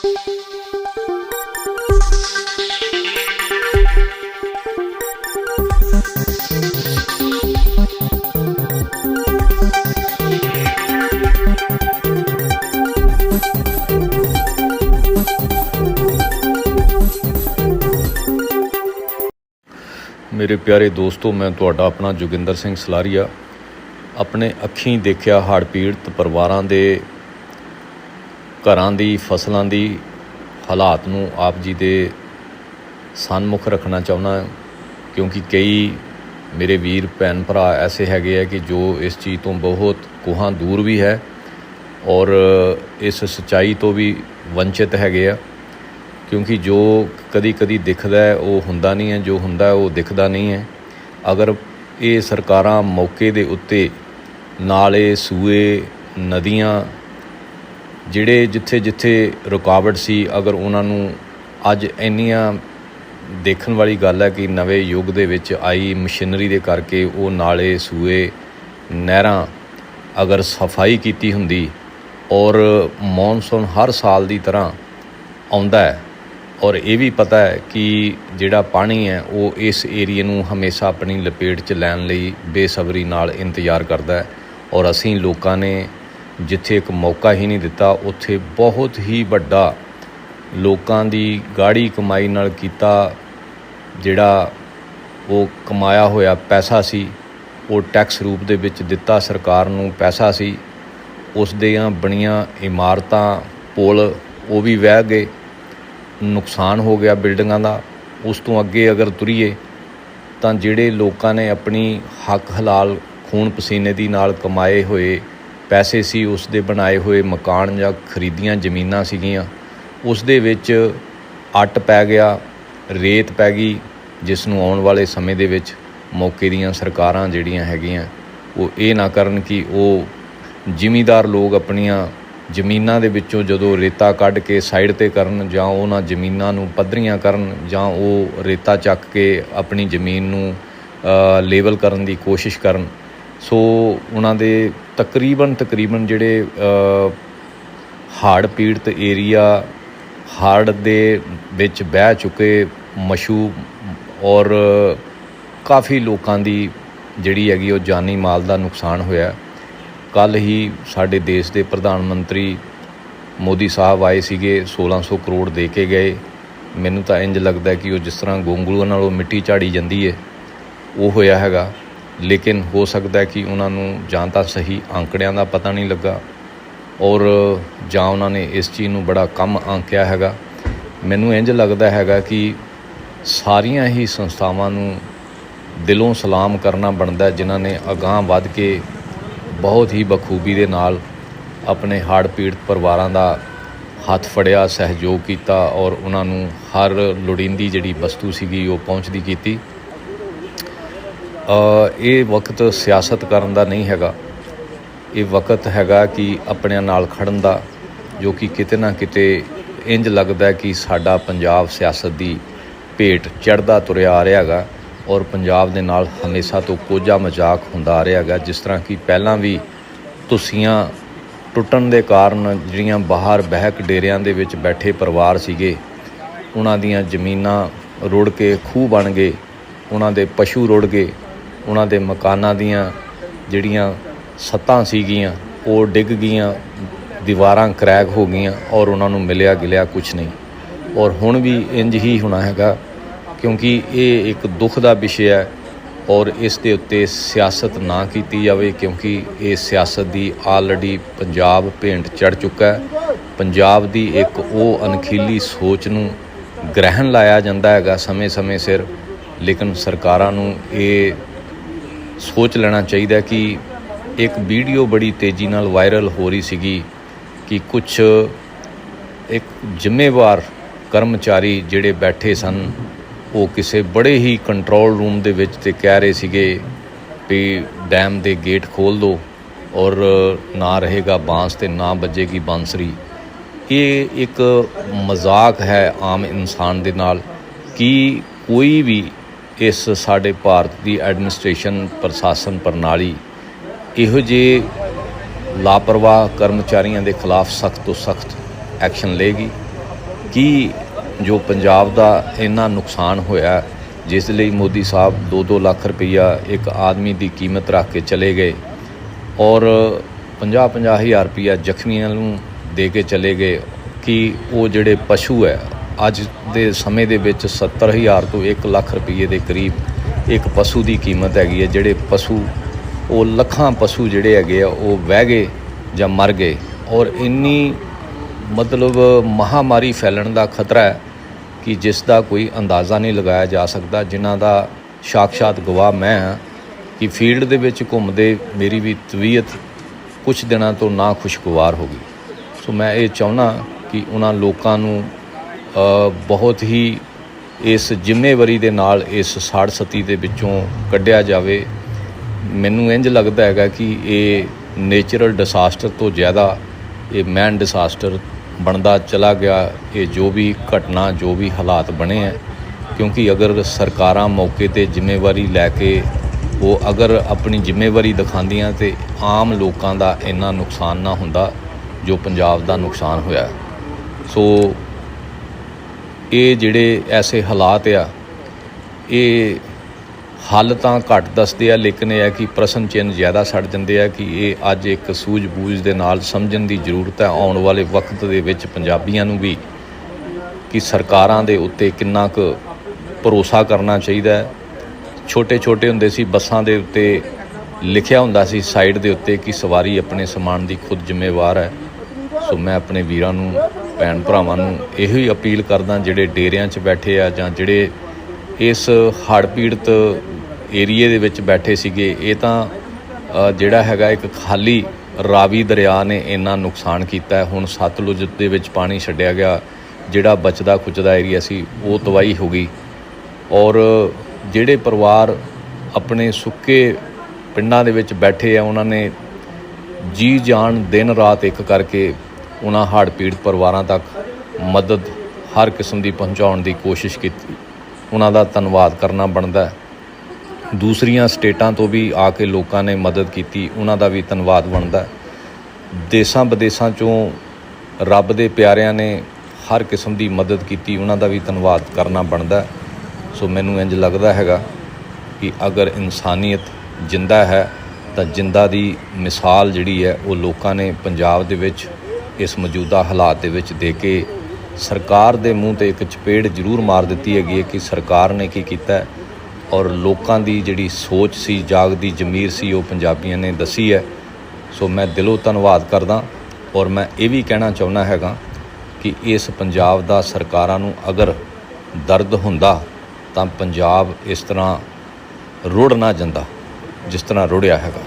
ਮੇਰੇ ਪਿਆਰੇ ਦੋਸਤੋ, ਮੈਂ ਤੁਹਾਡਾ ਆਪਣਾ ਜੋਗਿੰਦਰ ਸਿੰਘ ਸਲਾਰੀਆ। ਆਪਣੇ ਅੱਖੀਂ ਦੇਖਿਆ ਹੜ੍ਹ ਪੀੜਤ ਪਰਿਵਾਰਾਂ ਦੇ ਘਰਾਂ ਦੀ, ਫਸਲਾਂ ਦੀ ਹਾਲਾਤ ਨੂੰ ਆਪ ਜੀ ਦੇ ਸਨਮੁਖ ਰੱਖਣਾ ਚਾਹੁੰਦਾ ਕਿਉਂਕਿ ਕਈ ਮੇਰੇ ਵੀਰ, ਭੈਣ, ਭਰਾ ਐਸੇ ਹੈਗੇ ਆ ਕਿ ਜੋ ਇਸ ਚੀਜ਼ ਤੋਂ ਬਹੁਤ ਕੋਹਾਂ ਦੂਰ ਵੀ ਹੈ ਔਰ ਇਸ ਸਚਾਈ ਤੋਂ ਵੀ ਵੰਚਿਤ ਹੈਗੇ ਆ। ਕਿਉਂਕਿ ਜੋ ਕਦੀ ਕਦੀ ਦਿਖਦਾ ਹੈ, ਉਹ ਹੁੰਦਾ ਨਹੀਂ ਹੈ, ਜੋ ਹੁੰਦਾ ਉਹ ਦਿਖਦਾ ਨਹੀਂ ਹੈ। ਅਗਰ ਇਹ ਸਰਕਾਰਾਂ ਮੌਕੇ ਦੇ ਉੱਤੇ ਨਾਲੇ, ਸੂਏ, ਨਦੀਆਂ ਜਿਹੜੇ ਜਿੱਥੇ ਜਿੱਥੇ ਰੁਕਾਵਟ ਸੀ, ਅਗਰ ਉਹਨਾਂ ਨੂੰ ਅੱਜ ਇੰਨੀਆਂ ਦੇਖਣ ਵਾਲੀ ਗੱਲ ਹੈ ਕਿ ਨਵੇਂ ਯੁੱਗ ਦੇ ਵਿੱਚ ਆਈ ਮਸ਼ੀਨਰੀ ਦੇ ਕਰਕੇ ਉਹ ਨਾਲੇ, ਸੂਏ, ਨਹਿਰਾਂ ਅਗਰ ਸਫ਼ਾਈ ਕੀਤੀ ਹੁੰਦੀ ਔਰ ਮੌਨਸੂਨ ਹਰ ਸਾਲ ਦੀ ਤਰ੍ਹਾਂ ਆਉਂਦਾ ਹੈ ਔਰ ਇਹ ਵੀ ਪਤਾ ਹੈ ਕਿ ਜਿਹੜਾ ਪਾਣੀ ਹੈ, ਉਹ ਇਸ ਏਰੀਏ ਨੂੰ ਹਮੇਸ਼ਾ ਆਪਣੀ ਲਪੇਟ 'ਚ ਲੈਣ ਲਈ ਬੇਸਬਰੀ ਨਾਲ ਇੰਤਜ਼ਾਰ ਕਰਦਾ ਹੈ ਔਰ ਅਸੀਂ ਲੋਕਾਂ ਨੇ ਜਿੱਥੇ ਇੱਕ ਮੌਕਾ ਹੀ ਨਹੀਂ ਦਿੱਤਾ, ਉੱਥੇ ਬਹੁਤ ਹੀ ਵੱਡਾ ਲੋਕਾਂ ਦੀ ਗਾੜੀ ਕਮਾਈ ਨਾਲ ਕੀਤਾ, ਜਿਹੜਾ ਉਹ ਕਮਾਇਆ ਹੋਇਆ ਪੈਸਾ ਸੀ, ਉਹ ਟੈਕਸ ਰੂਪ ਦੇ ਵਿੱਚ ਦਿੱਤਾ ਸਰਕਾਰ ਨੂੰ ਪੈਸਾ ਸੀ, ਉਸ ਦੀਆਂ ਬਣੀਆਂ ਇਮਾਰਤਾਂ, ਪੁਲ, ਉਹ ਵੀ ਵਹਿ ਗਏ, ਨੁਕਸਾਨ ਹੋ ਗਿਆ ਬਿਲਡਿੰਗਾਂ ਦਾ, ਉਸ ਤੋਂ ਅੱਗੇ ਅਗਰ ਤੁਰੀਏ, ਤਾਂ ਜਿਹੜੇ ਲੋਕਾਂ ਨੇ ਆਪਣੀ ਹੱਕ ਹਲਾਲ ਖੂਨ ਪਸੀਨੇ ਦੀ ਨਾਲ ਕਮਾਏ ਹੋਏ ਪੈਸੇ ਸੀ ਉਸ ਦੇ ਬਣਾਏ ਹੋਏ ਮਕਾਨ ਜਾਂ ਖਰੀਦੀਆਂ ਜ਼ਮੀਨਾਂ ਸੀਗੀਆਂ। ਉਸ ਦੇ ਵਿੱਚ ਅੱਟ ਪੈ ਗਿਆ, ਰੇਤ ਪੈ ਗਈ ਜਿਸ ਨੂੰ ਆਉਣ ਵਾਲੇ ਸਮੇਂ ਦੇ ਵਿੱਚ ਮੌਕੇ ਦੀਆਂ ਸਰਕਾਰਾਂ ਜਿਹੜੀਆਂ ਹੈਗੀਆਂ, ਉਹ ਇਹ ਨਾ ਕਰਨ ਕਿ ਉਹ ਜ਼ਿਮੀਦਾਰ ਲੋਕ ਆਪਣੀਆਂ ਜ਼ਮੀਨਾਂ ਦੇ ਵਿੱਚੋਂ ਜਦੋਂ ਰੇਤਾ ਕੱਢ ਕੇ ਸਾਈਡ ਤੇ ਕਰਨ ਜਾਂ ਉਹਨਾਂ ਜ਼ਮੀਨਾਂ ਨੂੰ ਪੱਧਰੀਆਂ ਕਰਨ ਜਾਂ ਉਹ ਰੇਤਾ ਚੱਕ ਕੇ ਆਪਣੀ ਜ਼ਮੀਨ ਨੂੰ ਲੇਵਲ ਕਰਨ ਦੀ ਕੋਸ਼ਿਸ਼ ਕਰਨ ਸੋ ਉਹਨਾਂ ਦੇ ਤਕਰੀਬਨ ਤਕਰੀਬਨ ਜਿਹੜੇ ਹਾਰਡ ਪੀੜਤ ਏਰੀਆ ਹਾਰਡ ਦੇ ਵਿੱਚ ਬਹਿ ਚੁੱਕੇ ਮਸ਼ੂ ਔਰ ਕਾਫੀ ਲੋਕਾਂ ਦੀ ਜਿਹੜੀ ਹੈਗੀ ਉਹ ਜਾਨੀ ਮਾਲ ਦਾ ਨੁਕਸਾਨ ਹੋਇਆ। ਕੱਲ ਹੀ ਸਾਡੇ ਦੇਸ਼ ਦੇ ਪ੍ਰਧਾਨ ਮੰਤਰੀ ਮੋਦੀ ਸਾਹਿਬ ਆਏ ਸੀਗੇ 1600 ਕਰੋੜ ਦੇ ਕੇ ਗਏ। ਮੈਨੂੰ ਤਾਂ ਇੰਜ ਲੱਗਦਾ ਕਿ ਉਹ ਜਿਸ ਤਰ੍ਹਾਂ ਗੋਂਗਲੂਆਂ ਨਾਲੋਂ ਮਿੱਟੀ ਝਾੜੀ ਜਾਂਦੀ ਹੈ, ਉਹ ਹੋਇਆ ਹੈਗਾ। ਲੇਕਿਨ ਹੋ ਸਕਦਾ ਕਿ ਉਹਨਾਂ ਨੂੰ ਜਾਂ ਤਾਂ ਸਹੀ ਅੰਕੜਿਆਂ ਦਾ ਪਤਾ ਨਹੀਂ ਲੱਗਾ ਔਰ ਜਾਂ ਉਹਨਾਂ ਨੇ ਇਸ ਚੀਜ਼ ਨੂੰ ਬੜਾ ਕਮ ਆਂਕਿਆ ਹੈਗਾ। ਮੈਨੂੰ ਇੰਜ ਲੱਗਦਾ ਹੈਗਾ ਕਿ ਸਾਰੀਆਂ ਹੀ ਸੰਸਥਾਵਾਂ ਨੂੰ ਦਿਲੋਂ ਸਲਾਮ ਕਰਨਾ ਬਣਦਾ ਜਿਨ੍ਹਾਂ ਨੇ ਅਗਾਹ ਵੱਧ ਕੇ ਬਹੁਤ ਹੀ ਬਖੂਬੀ ਦੇ ਨਾਲ ਆਪਣੇ ਹੜ੍ਹ ਪੀੜਤ ਪਰਿਵਾਰਾਂ ਦਾ ਹੱਥ ਫੜਿਆ, ਸਹਿਯੋਗ ਕੀਤਾ ਔਰ ਉਹਨਾਂ ਨੂੰ ਹਰ ਲੋੜੀਂਦੀ ਜਿਹੜੀ ਵਸਤੂ ਸੀਗੀ ਉਹ ਪਹੁੰਚਦੀ ਕੀਤੀ। ਇਹ ਵਕਤ ਸਿਆਸਤ ਕਰਨ ਦਾ ਨਹੀਂ ਹੈਗਾ। ਇਹ ਵਕਤ ਹੈਗਾ ਕਿ ਆਪਣਿਆਂ ਨਾਲ ਖੜਨ ਦਾ, ਜੋ ਕਿ ਕਿਤੇ ਨਾ ਕਿਤੇ ਇੰਜ ਲੱਗਦਾ ਕਿ ਸਾਡਾ ਪੰਜਾਬ ਸਿਆਸਤ ਦੀ ਭੇਟ ਚੜਦਾ ਤੁਰਿਆ ਆ ਰਿਹਾ ਹੈਗਾ ਔਰ ਪੰਜਾਬ ਦੇ ਨਾਲ ਹਮੇਸ਼ਾ ਤੋਂ ਕੋਝਾ ਮਜ਼ਾਕ ਹੁੰਦਾ ਆ ਰਿਹਾ ਹੈਗਾ। ਜਿਸ ਤਰ੍ਹਾਂ ਕਿ ਪਹਿਲਾਂ ਵੀ ਤੁਸੀਆਂ ਟੁੱਟਣ ਦੇ ਕਾਰਨ ਜਿਹੜੀਆਂ ਬਾਹਰ ਬਹਿਕ ਡੇਰਿਆਂ ਦੇ ਵਿੱਚ ਬੈਠੇ ਪਰਿਵਾਰ ਸੀਗੇ, ਉਹਨਾਂ ਦੀਆਂ ਜ਼ਮੀਨਾਂ ਰੁੜ ਕੇ ਖੂਹ ਬਣ ਗਏ, ਉਹਨਾਂ ਦੇ ਪਸ਼ੂ ਰੁੜ ਗਏ ਉਹਨਾਂ ਦੇ ਮਕਾਨਾਂ ਦੀਆਂ ਜਿਹੜੀਆਂ ਛੱਤਾਂ ਸੀਗੀਆਂ, ਉਹ ਡਿੱਗ ਗਈਆਂ, ਦੀਵਾਰਾਂ ਕਰੈਕ ਹੋ ਗਈਆਂ ਔਰ ਉਹਨਾਂ ਨੂੰ ਮਿਲਿਆ ਗਿਲਿਆ ਕੁਝ ਨਹੀਂ। ਔਰ ਹੁਣ ਵੀ ਇੰਜ ਹੀ ਹੋਣਾ ਹੈਗਾ, ਕਿਉਂਕਿ ਇਹ ਇੱਕ ਦੁੱਖ ਦਾ ਵਿਸ਼ਾ ਹੈ ਔਰ ਇਸ ਦੇ ਉੱਤੇ ਸਿਆਸਤ ਨਾ ਕੀਤੀ ਜਾਵੇ, ਕਿਉਂਕਿ ਇਹ ਸਿਆਸਤ ਦੀ ਆਲਰੇਡੀ ਪੰਜਾਬ ਭੇਂਟ ਚੜ ਚੁੱਕਾ ਹੈ। ਪੰਜਾਬ ਦੀ ਇੱਕ ਉਹ ਅਣਖੀਲੀ ਸੋਚ ਨੂੰ ਗ੍ਰਹਿਣ ਲਾਇਆ ਜਾਂਦਾ ਹੈਗਾ ਸਮੇਂ-ਸਮੇਂ ਸਿਰ, ਲੇਕਿਨ ਸਰਕਾਰਾਂ ਨੂੰ ਇਹ ਸੋਚ ਲੈਣਾ ਚਾਹੀਦਾ ਕਿ ਇੱਕ ਵੀਡੀਓ ਬੜੀ ਤੇਜ਼ੀ ਨਾਲ ਵਾਇਰਲ ਹੋ ਰਹੀ ਸੀਗੀ ਕਿ ਕੁਝ ਇੱਕ ਜ਼ਿੰਮੇਵਾਰ ਕਰਮਚਾਰੀ ਜਿਹੜੇ ਬੈਠੇ ਸਨ, ਉਹ ਕਿਸੇ ਬੜੇ ਹੀ ਕੰਟਰੋਲ ਰੂਮ ਦੇ ਵਿੱਚ ਤੇ ਕਹਿ ਰਹੇ ਸੀਗੇ ਵੀ ਡੈਮ ਦੇ ਗੇਟ ਖੋਲ ਦਿਓ ਔਰ ਨਾ ਰਹੇਗਾ ਬਾਂਸ ਤੇ ਨਾ ਵੱਜੇਗੀ ਬਾਂਸਰੀ। ਇਹ ਇੱਕ ਮਜ਼ਾਕ ਹੈ ਆਮ ਇਨਸਾਨ ਦੇ ਨਾਲ ਕਿ ਕੋਈ ਵੀ ਇਸ ਸਾਡੇ ਭਾਰਤ ਦੀ ਐਡਮਿਨਿਸਟ੍ਰੇਸ਼ਨ ਪ੍ਰਸ਼ਾਸਨ ਪ੍ਰਣਾਲੀ ਇਹੋ ਜਿਹੇ ਲਾਪਰਵਾਹ ਕਰਮਚਾਰੀਆਂ ਦੇ ਖਿਲਾਫ ਸਖਤ ਤੋਂ ਸਖਤ ਐਕਸ਼ਨ ਲਏਗੀ? ਕੀ ਜੋ ਪੰਜਾਬ ਦਾ ਇੰਨਾ ਨੁਕਸਾਨ ਹੋਇਆ, ਜਿਸ ਲਈ ਮੋਦੀ ਸਾਹਿਬ 2-2 ਲੱਖ ਰੁਪਈਆ ਇੱਕ ਆਦਮੀ ਦੀ ਕੀਮਤ ਰੱਖ ਕੇ ਚਲੇ ਗਏ ਔਰ 50-50 ਹਜ਼ਾਰ ਰੁਪਈਆ ਜ਼ਖਮੀਆਂ ਨੂੰ ਦੇ ਕੇ ਚਲੇ ਗਏ, ਕਿ ਉਹ ਜਿਹੜੇ ਪਸ਼ੂ ਹੈ ਅੱਜ ਦੇ ਸਮੇਂ ਦੇ ਵਿੱਚ 70 ਹਜ਼ਾਰ ਤੋਂ 1 ਲੱਖ ਰੁਪਈਏ ਦੇ ਕਰੀਬ ਇੱਕ ਪਸ਼ੂ ਦੀ ਕੀਮਤ ਹੈਗੀ ਹੈ, ਜਿਹੜੇ ਪਸ਼ੂ, ਉਹ ਲੱਖਾਂ ਪਸ਼ੂ ਜਿਹੜੇ ਹੈਗੇ ਆ, ਉਹ ਵਹਿ ਗਏ ਜਾਂ ਮਰ ਗਏ। ਔਰ ਇੰਨੀ ਮਤਲਬ ਮਹਾਮਾਰੀ ਫੈਲਣ ਦਾ ਖਤਰਾ ਹੈ ਕਿ ਜਿਸ ਦਾ ਕੋਈ ਅੰਦਾਜ਼ਾ ਨਹੀਂ ਲਗਾਇਆ ਜਾ ਸਕਦਾ, ਜਿਨ੍ਹਾਂ ਦਾ ਸਾਕਸ਼ਾਤ ਗਵਾਹ ਮੈਂ ਹਾਂ ਕਿ ਫੀਲਡ ਦੇ ਵਿੱਚ ਘੁੰਮਦੇ ਮੇਰੀ ਵੀ ਤਬੀਅਤ ਕੁਝ ਦਿਨਾਂ ਤੋਂ ਨਾ ਖੁਸ਼ਗਵਾਰ ਹੋ ਗਈ। ਸੋ ਮੈਂ ਇਹ ਚਾਹੁੰਦਾ ਕਿ ਉਹਨਾਂ ਲੋਕਾਂ ਨੂੰ ਬਹੁਤ ਹੀ ਇਸ ਜ਼ਿੰਮੇਵਾਰੀ ਦੇ ਨਾਲ ਇਸ ਸਾੜ ਸਤੀ ਦੇ ਵਿੱਚੋਂ ਕੱਢਿਆ ਜਾਵੇ। ਮੈਨੂੰ ਇੰਜ ਲੱਗਦਾ ਹੈਗਾ ਕਿ ਇਹ ਨੇਚਰਲ ਡਿਸਾਸਟਰ ਤੋਂ ਜ਼ਿਆਦਾ ਇਹ ਮੈਨ ਡਿਸਾਸਟਰ ਬਣਦਾ ਚਲਾ ਗਿਆ। ਇਹ ਜੋ ਵੀ ਘਟਨਾ, ਜੋ ਵੀ ਹਾਲਾਤ ਬਣੇ ਹੈ ਕਿਉਂਕਿ ਅਗਰ ਸਰਕਾਰਾਂ ਮੌਕੇ ਤੇ ਜ਼ਿੰਮੇਵਾਰੀ ਲੈ ਕੇ ਉਹ ਅਗਰ ਆਪਣੀ ਜ਼ਿੰਮੇਵਾਰੀ ਦਿਖਾਉਂਦੀਆਂ ਤੇ ਆਮ ਲੋਕਾਂ ਦਾ ਇੰਨਾ ਨੁਕਸਾਨ ਨਾ ਹੁੰਦਾ, ਜੋ ਪੰਜਾਬ ਦਾ ਨੁਕਸਾਨ ਹੋਇਆ। ਸੋ ਇਹ ਜਿਹੜੇ ਐਸੇ ਹਾਲਾਤ ਆ, ਇਹ ਹੱਲ ਤਾਂ ਘੱਟ ਦੱਸਦੇ ਆ, ਲੇਕਿਨ ਇਹ ਹੈ ਕਿ ਪ੍ਰਸ਼ਨ ਚਿੰਨ੍ਹ ਜ਼ਿਆਦਾ ਛੱਡ ਜਾਂਦੇ ਆ ਕਿ ਇਹ ਅੱਜ ਇੱਕ ਸੂਝ-ਬੂਝ ਦੇ ਨਾਲ ਸਮਝਣ ਦੀ ਜ਼ਰੂਰਤ ਹੈ, ਆਉਣ ਵਾਲੇ ਵਕਤ ਦੇ ਵਿੱਚ ਪੰਜਾਬੀਆਂ ਨੂੰ ਵੀ ਕਿ ਸਰਕਾਰਾਂ ਦੇ ਉੱਤੇ ਕਿੰਨਾ ਕੁ ਭਰੋਸਾ ਕਰਨਾ ਚਾਹੀਦਾ ਹੈ। ਛੋਟੇ-ਛੋਟੇ ਹੁੰਦੇ ਸੀ, ਬੱਸਾਂ ਦੇ ਉੱਤੇ ਲਿਖਿਆ ਹੁੰਦਾ ਸੀ, ਸਾਈਡ ਦੇ ਉੱਤੇ ਕਿ ਸਵਾਰੀ ਆਪਣੇ ਸਮਾਨ ਦੀ ਖੁਦ ਜ਼ਿੰਮੇਵਾਰ ਹੈ। ਸੋ ਮੈਂ ਆਪਣੇ ਵੀਰਾਂ ਨੂੰ ਭੈਣ ਭਰਾਵਾਂ ਨੂੰ ਇਹੋ ਹੀ ਅਪੀਲ ਕਰਦਾ ਜਿਹੜੇ ਡੇਰਿਆਂ 'ਚ ਬੈਠੇ ਆ ਜਾਂ ਜਿਹੜੇ ਇਸ ਹੜ੍ਹ ਪੀੜਤ ਏਰੀਏ ਦੇ ਵਿੱਚ ਬੈਠੇ ਸੀਗੇ, ਇਹ ਤਾਂ ਜਿਹੜਾ ਹੈਗਾ ਇੱਕ ਖਾਲੀ ਰਾਵੀ ਦਰਿਆ ਨੇ ਇੰਨਾ ਨੁਕਸਾਨ ਕੀਤਾ ਹੁਣ ਸਤਲੁਜ ਦੇ ਵਿੱਚ ਪਾਣੀ ਛੱਡਿਆ ਗਿਆ, ਜਿਹੜਾ ਬਚਦਾ ਖੁਚਦਾ ਏਰੀਆ ਸੀ, ਉਹ ਤਬਾਹੀ ਹੋ ਗਈ। ਔਰ ਜਿਹੜੇ ਪਰਿਵਾਰ ਆਪਣੇ ਸੁੱਕੇ ਪਿੰਡਾਂ ਦੇ ਵਿੱਚ ਬੈਠੇ ਆ, ਉਹਨਾਂ ਨੇ ਜੀ ਜਾਨ ਦਿਨ ਰਾਤ ਇੱਕ ਕਰਕੇ ਉਹਨਾਂ ਹੜ੍ਹ ਪੀੜਤ ਪਰਿਵਾਰਾਂ ਤੱਕ ਮਦਦ ਹਰ ਕਿਸਮ ਦੀ ਪਹੁੰਚਾਉਣ ਦੀ ਕੋਸ਼ਿਸ਼ ਕੀਤੀ। ਉਹਨਾਂ ਦਾ ਧੰਨਵਾਦ ਕਰਨਾ ਬਣਦਾ ਹੈ। ਦੂਸਰੀਆਂ ਸਟੇਟਾਂ ਤੋਂ ਵੀ ਆ ਕੇ ਲੋਕਾਂ ਨੇ ਮਦਦ ਕੀਤੀ, ਉਹਨਾਂ ਦਾ ਵੀ ਧੰਨਵਾਦ ਬਣਦਾ ਦੇਸਾਂ ਵਿਦੇਸਾਂ ਚੋਂ ਰੱਬ ਦੇ ਪਿਆਰਿਆਂ ਨੇ ਹਰ ਕਿਸਮ ਦੀ ਮਦਦ ਕੀਤੀ, ਉਹਨਾਂ ਦਾ ਵੀ ਧੰਨਵਾਦ ਕਰਨਾ ਬਣਦਾ ਸੋ ਮੈਨੂੰ ਇੰਜ ਲੱਗਦਾ ਹੈਗਾ ਕਿ ਅਗਰ ਇਨਸਾਨੀਅਤ ਜਿੰਦਾ ਹੈ, ਤਾਂ ਜਿੰਦਾ ਦੀ ਮਿਸਾਲ ਜਿਹੜੀ ਹੈ, ਉਹ ਲੋਕਾਂ ਨੇ ਪੰਜਾਬ ਦੇ ਵਿੱਚ ਇਸ ਮੌਜੂਦਾ ਹਾਲਾਤ ਦੇ ਵਿੱਚ ਦੇ ਕੇ ਸਰਕਾਰ ਦੇ ਮੂੰਹ ਤੇ ਇੱਕ ਚਪੇੜ ਜ਼ਰੂਰ ਮਾਰ ਦਿੱਤੀ ਹੈਗੀ ਹੈ ਕਿ ਸਰਕਾਰ ਨੇ ਕੀ ਕੀਤਾ ਔਰ ਲੋਕਾਂ ਦੀ ਜਿਹੜੀ ਸੋਚ ਸੀ ਜਾਗਦੀ ਜ਼ਮੀਰ ਸੀ, ਉਹ ਪੰਜਾਬੀਆਂ ਨੇ ਦੱਸੀ ਹੈ। ਸੋ ਮੈਂ ਦਿਲੋਂ ਧੰਨਵਾਦ ਕਰਦਾ ਔਰ ਮੈਂ ਇਹ ਵੀ ਕਹਿਣਾ ਚਾਹੁੰਦਾ ਹੈਗਾ ਕਿ ਇਸ ਪੰਜਾਬ ਦਾ ਸਰਕਾਰਾਂ ਨੂੰ ਅਗਰ ਦਰਦ ਹੁੰਦਾ ਤਾਂ ਪੰਜਾਬ ਇਸ ਤਰ੍ਹਾਂ ਰੁੜ ਨਾ ਜਾਂਦਾ, ਜਿਸ ਤਰ੍ਹਾਂ ਰੁੜਿਆ ਹੈਗਾ।